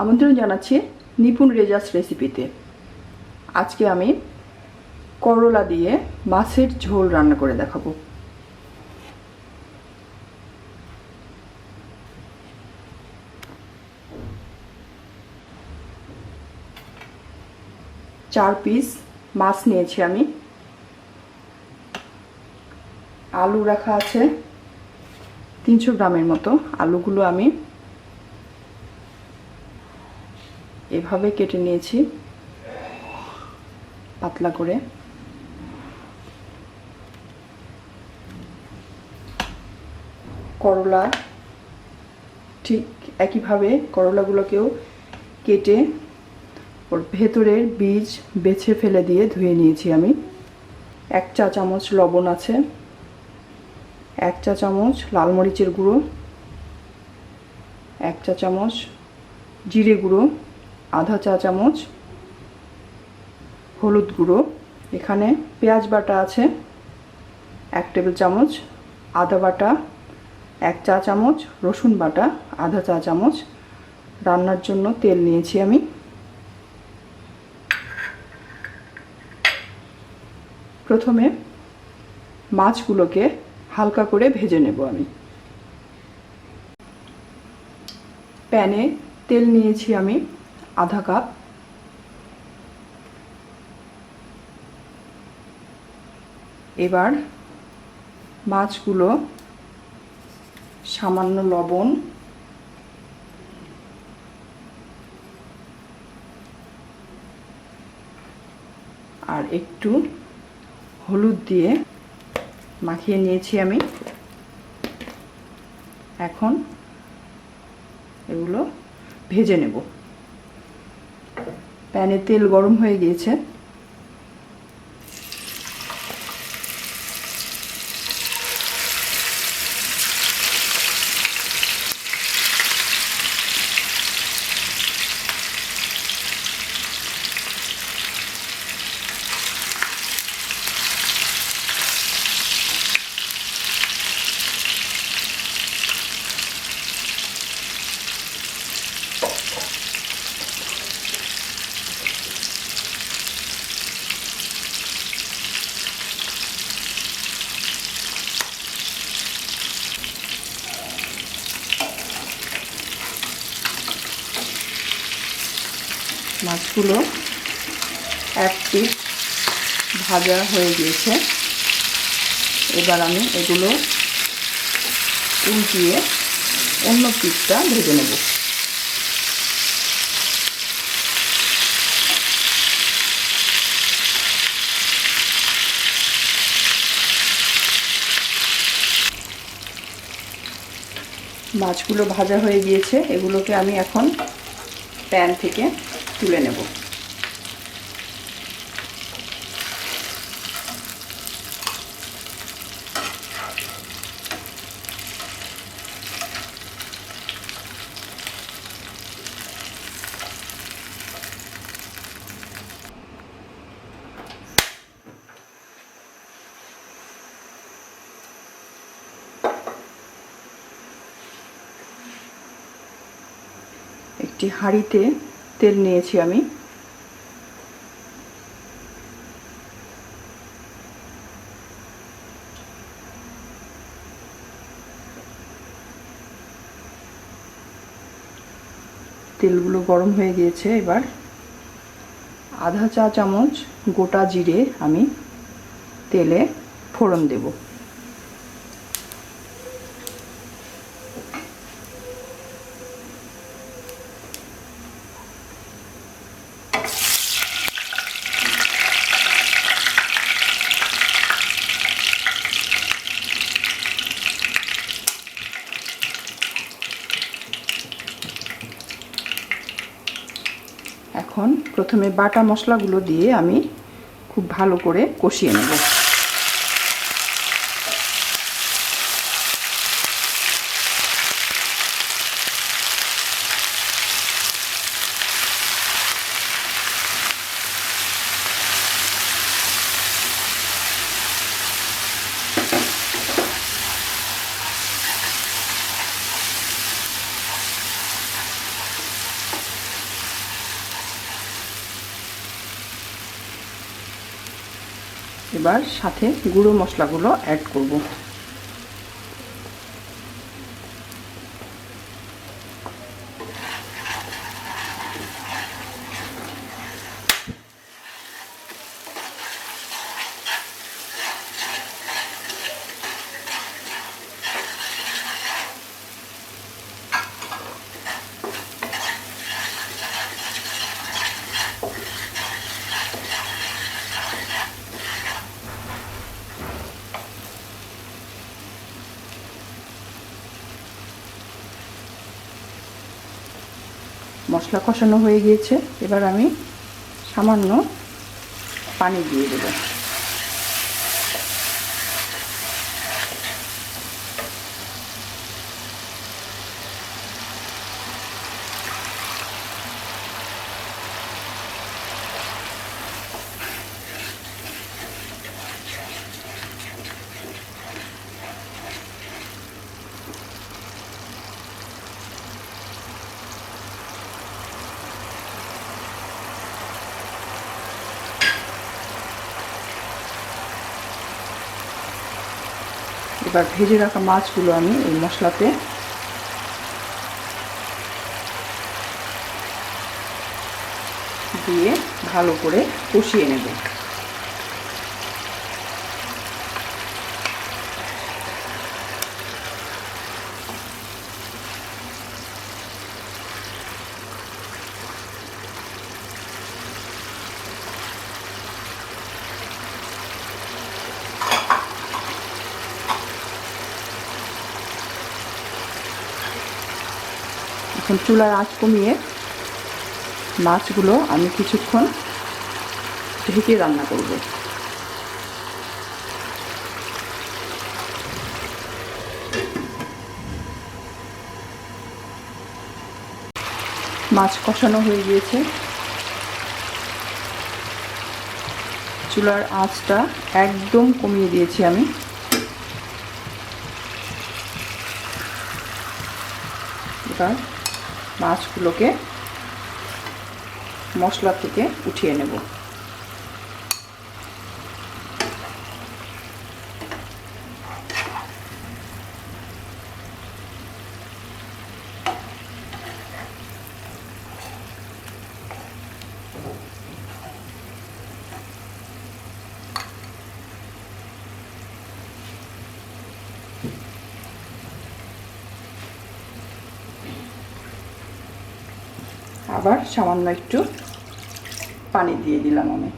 আমন্ত্রণ জানাচ্ছি নিপুণ রেজাস রেসিপিতে। আজকে আমি করলা দিয়ে মাছের ঝোল রান্না করে দেখাবো। চার পিস মাছ নিয়েছি আমি। আলু রাখা আছে। তিনশো গ্রামের মতো আলুগুলো আমি এভাবে কেটে নিয়েছি, পাতলা করে। করলা ঠিক একইভাবে করলাগুলোকেও কেটে ওর ভেতরের বীজ বেছে ফেলে দিয়ে ধুয়ে নিয়েছি আমি। এক চা চামচ লবণ আছে, এক চা চামচ লাল মরিচের গুঁড়ো, এক চা চামচ জিরে গুঁড়ো, আধা চা চামচ হলুদ গুঁড়ো, এখানে পেঁয়াজ বাটা আছে, এক টেবিল চামচ আদা বাটা, এক চা চামচ রসুন বাটা, আধা চা চামচ রান্নার জন্য তেল নিয়েছি আমি। প্রথমে মাছগুলোকে হালকা করে ভেজে নেব আমি। প্যানে তেল নিয়েছি আমি আধা কাপ। এবার মাছগুলো সামান্য লবণ আর একটু হলুদ দিয়ে মাখিয়ে নিয়েছি আমি। এখন এগুলো ভেজে নেব। প্যানে তেল গরম হয়ে গিয়েছে। মাছগুলো এক পিস ভাজা হয়ে গিয়েছে। এবার আমি এগুলো উল্টিয়ে অন্য পিসটা ভেজে নেব। মাছগুলো ভাজা হয়ে গিয়েছে। এগুলোকে আমি এখন প্যান থেকে তুলে নেব। একটি হাঁড়িতে তেল নিয়েছি আমি। তেলগুলো গরম হয়ে গিয়েছে এবার। আধা চা চামচ গোটা জিরে আমি তেলে ফোড়ন দেবো এখন প্রথমে বাটা মশলাগুলো দিয়ে আমি খুব ভালো করে কষিয়ে নেব। এবার সাথে গুঁড়ো মশলাগুলো অ্যাড করব। মশলা কষানো হয়ে গিয়েছে। এবার আমি সামান্য পানি দিয়ে দেবো। এবার ভেজে রাখা মাছগুলো আমি এই মশলাতে দিয়ে ভালো করে কষিয়ে নেব। এখন চুলার আঁচ কমিয়ে মাছগুলো আমি কিছুক্ষণ ঢেকে রান্না করব। মাছ কষানো হয়ে গিয়েছে। চুলার আঁচটা একদম কমিয়ে দিয়েছি আমি। এবার মাছগুলোকে মশলা থেকে উঠিয়ে নেব। আবার সামান্য একটু পানি দিয়ে দিলাম আমি।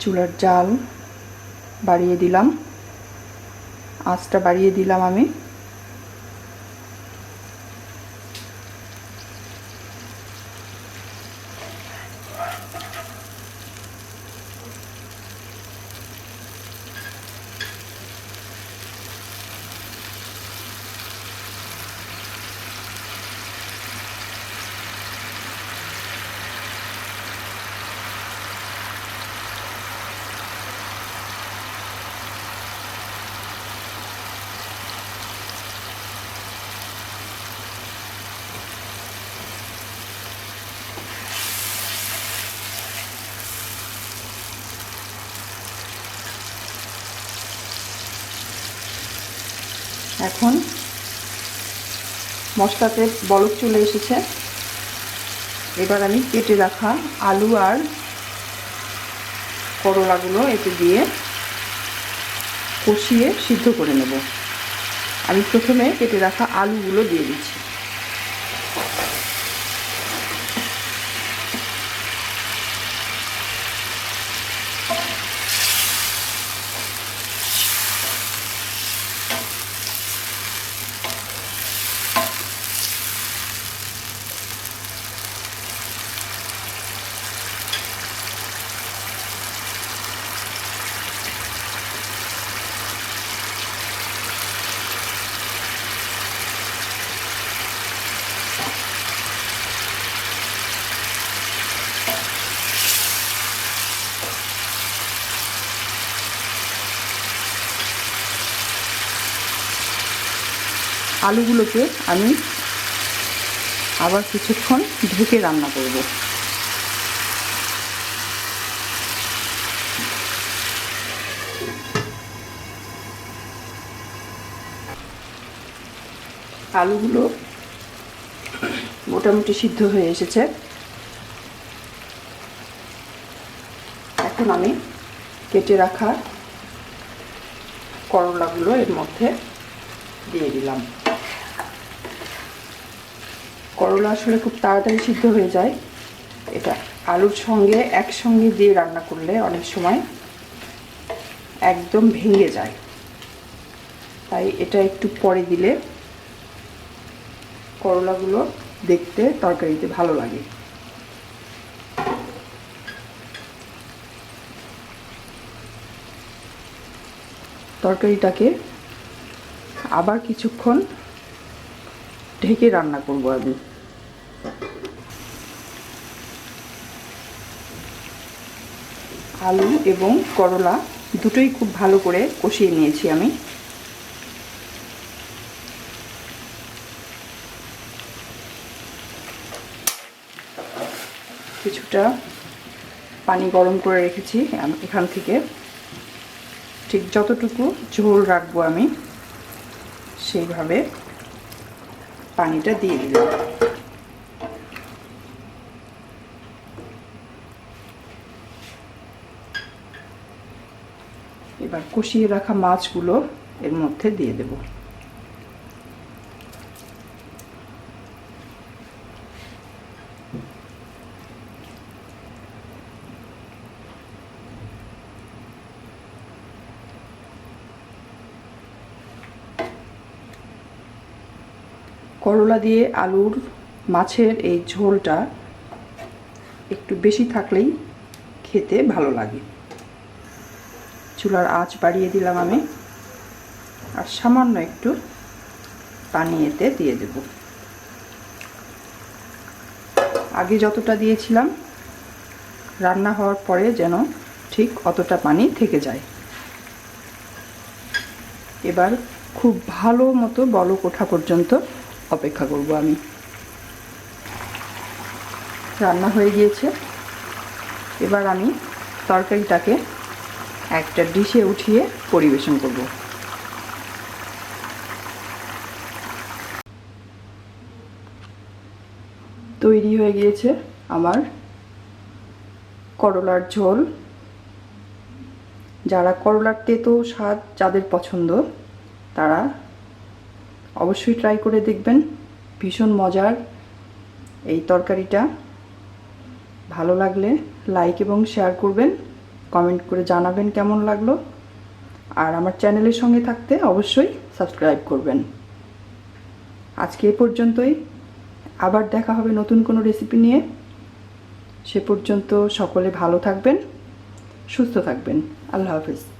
চুলার জাল বাড়িয়ে দিলাম। আঁচটা বাড়িয়ে দিলাম আমি। এখন মশলাতে বরফ চলে এসেছে। এবার আমি কেটে রাখা আলু আর করলাগুলো এতে দিয়ে কষিয়ে সিদ্ধ করে নেব। আমি প্রথমে কেটে রাখা আলুগুলো দিয়ে দিচ্ছি। আলুগুলোকে আমি আবার কিছুক্ষণ ঢেকে রান্না করব। আলুগুলো মোটামুটি সিদ্ধ হয়ে এসেছে। এখন আমি কেটে রাখা করলাগুলো এর মধ্যে দিয়ে দিলাম। করলা আসলে খুব তাড়াতাড়ি সিদ্ধ হয়ে যায়। এটা আলুর সঙ্গে, একসঙ্গে দিয়ে রান্না করলে অনেক সময় একদম ভেঙে যায়। তাই এটা একটু পরে দিলে করলাগুলো দেখতে, তরকারিতে ভালো লাগে। তরকারিটাকে আবার কিছুক্ষণ ঢেকে রান্না করব আমি আলু এবং করলা দুটোই খুব ভালো করে কষিয়ে নিয়েছি আমি। কিছুটা পানি গরম করে রেখেছি এখান থেকে। ঠিক যতটুকু ঝোল রাখব আমি, সেইভাবে। পানিটা দিয়ে দিলাম। এবার কষিয়ে রাখা মাছগুলো এর মধ্যে দিয়ে দেব। করলা দিয়ে আলুর মাছের এই ঝোলটা একটু বেশি থাকলেই খেতে ভালো লাগে। চুলার আঁচ বাড়িয়ে দিলাম আমি আর সামান্য একটু পানি এতে দিয়ে দেব। আগে যতটা দিয়েছিলাম, রান্না হওয়ার পরে যেন ঠিক অতটা পানি থেকে যায়। এবার খুব ভালো মতো বলক ওঠা পর্যন্ত অপেক্ষা করব আমি। রান্না হয়ে গিয়েছে। এবার আমি তরকারিটাকে একটা ডিশে উঠিয়ে পরিবেশন করব। তৈরি হয়ে গিয়েছে আমার করলার ঝোল। যারা করলার তেতো স্বাদ যাদের পছন্দ, তারা অবশ্যই ট্রাই করে দেখবেন। ভীষণ মজার এই তরকারিটা। ভালো লাগলে লাইক এবং শেয়ার করবেন কমেন্ট করে জানাবেন কেমন লাগল। আর আমার চ্যানেলের সঙ্গে থাকতে অবশ্যই সাবস্ক্রাইব করবেন। আজকে এ পর্যন্তই। আবার দেখা হবে নতুন কোনো রেসিপি নিয়ে। সে পর্যন্ত সকলে ভালো থাকবেন, সুস্থ থাকবেন। আল্লাহ হাফিজ।